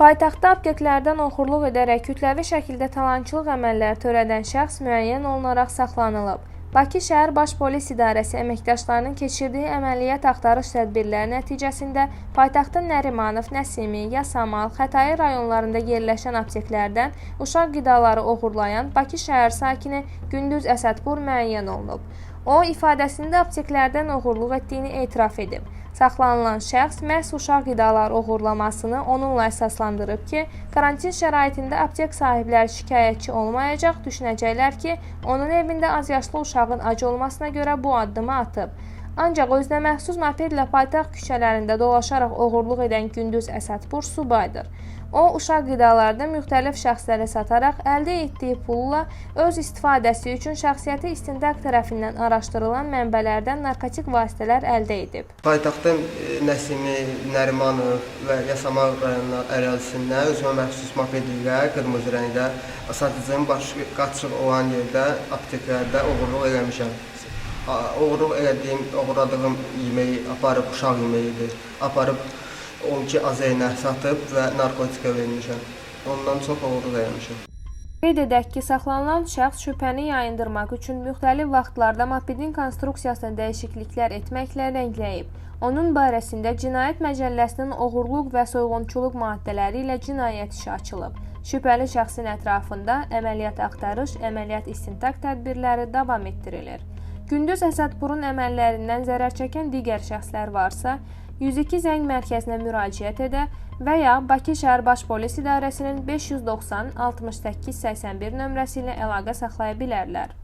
Paytaxtda apteklərdən oxurluq edərək kütləvi şəkildə talançılıq əməlləri törədən şəxs müəyyən olunaraq saxlanılıb. Bakı şəhər Baş Polis İdarəsi əməkdaşlarının keçirdiyi əməliyyat axtarış tədbirləri nəticəsində paytaxtın Nərimanov, Nəsimi, Yasamal, Xətai rayonlarında yerləşən apteklərdən uşaq qidaları oğurlayan Bakı şəhər sakini Gündüz Əsədpur müəyyən olunub. O, ifadəsində apteklərdən oğurluq etdiyini etiraf edib. Saxlanılan şəxs məhz uşaq qidaları oğurlamasını onunla əsaslandırıb ki, karantin şəraitində aptek sahibləri şikayətçi olmayacaq, düşünəcəklər ki, onun evində azyaşlı uşağın ac olmasına görə bu addımı atıb. Ancaq özünə məxsus mopedlə paytaxt küçələrində dolaşaraq oğurluq edən Gündüz Əsədpur subaydır. O, uşaq qidalarını müxtəlif şəxslərə sataraq əldə etdiyi pulla öz istifadəsi üçün şəxsiyyəti istintaq tərəfindən araşdırılan mənbələrdən narkotik vasitələr əldə edib. Paytaxtın e, Nəsimi, Nərimanov və Yasamal rayonları ərazisində özümə məxsus moped ilə qırmızı rəngdə satıcının başı qaçıq olan yerdə apteklərdə oğurluq eləmişəm. Oğurluq elədiyim, oğurladığım yeməyi aparıb uşaq yeməyidir. Aparıb 12 azeynə satıb və narkotikə vermişəm. Ondan çox oğurluq eləmişəm. Qeyd edək ki, saxlanılan şəxs şübhəni yayındırmaq üçün müxtəlif vaxtlarda mopedin konstruksiyasına dəyişikliklər etməklə rəngləyib. Onun barəsində Cinayət Məcəlləsinin oğurluq və soyğunçuluq maddələri ilə cinayət işi açılıb. Şübhəli şəxsin ətrafında əməliyyat axtarış, əməliyyat istintaq tədbirləri davam etdirilir. Gündüz Əsədpurun əməllərindən zərər çəkən digər şəxslər varsa, 102 zəng mərkəzinə müraciət edə və ya Bakı şəhər Baş Polis İdarəsinin 590 68 81 nömrəsi ilə əlaqə saxlaya bilərlər.